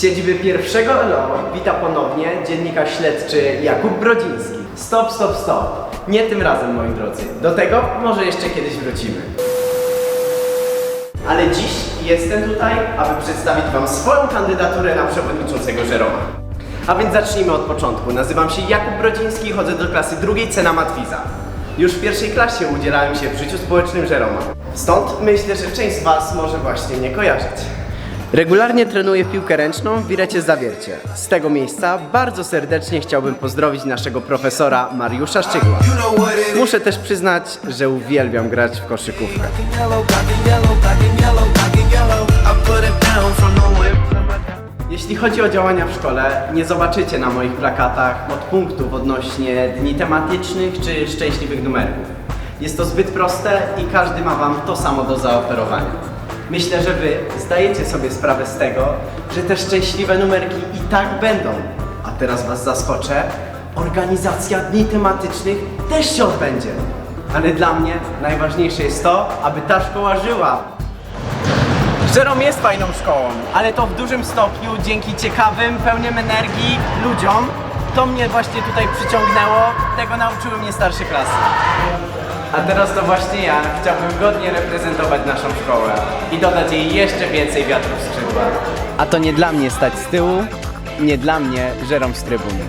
Siedziby pierwszego LO wita ponownie dziennikarz śledczy Jakub Brodziński. Stop, stop, stop. Nie tym razem, moi drodzy. Do tego może jeszcze kiedyś wrócimy. Ale dziś jestem tutaj, aby przedstawić Wam swoją kandydaturę na przewodniczącego Żeroma. A więc zacznijmy od początku. Nazywam się Jakub Brodziński i chodzę do klasy drugiej Cena Matwiza. Już w pierwszej klasie udzielałem się w życiu społecznym Żeroma. Stąd myślę, że część z Was może właśnie mnie kojarzyć. Regularnie trenuję piłkę ręczną w Wirecie Zawiercie. Z tego miejsca bardzo serdecznie chciałbym pozdrowić naszego profesora Mariusza Szczygła. Muszę też przyznać, że uwielbiam grać w koszykówkę. Jeśli chodzi o działania w szkole, nie zobaczycie na moich plakatach podpunktów odnośnie dni tematycznych czy szczęśliwych numerków. Jest to zbyt proste i każdy ma Wam to samo do zaoferowania. Myślę, że Wy zdajecie sobie sprawę z tego, że te szczęśliwe numerki i tak będą. A teraz Was zaskoczę, organizacja dni tematycznych też się odbędzie. Ale dla mnie najważniejsze jest to, aby ta szkoła żyła, Żerom jest fajną szkołą, ale to w dużym stopniu dzięki ciekawym, pełnym energii ludziom. To mnie właśnie tutaj przyciągnęło, tego nauczyły mnie starsze klasy. A teraz to właśnie ja chciałbym godnie reprezentować naszą szkołę i dodać jej jeszcze więcej wiatru w skrzydła. A to nie dla mnie stać z tyłu, nie dla mnie żerom z trybuny.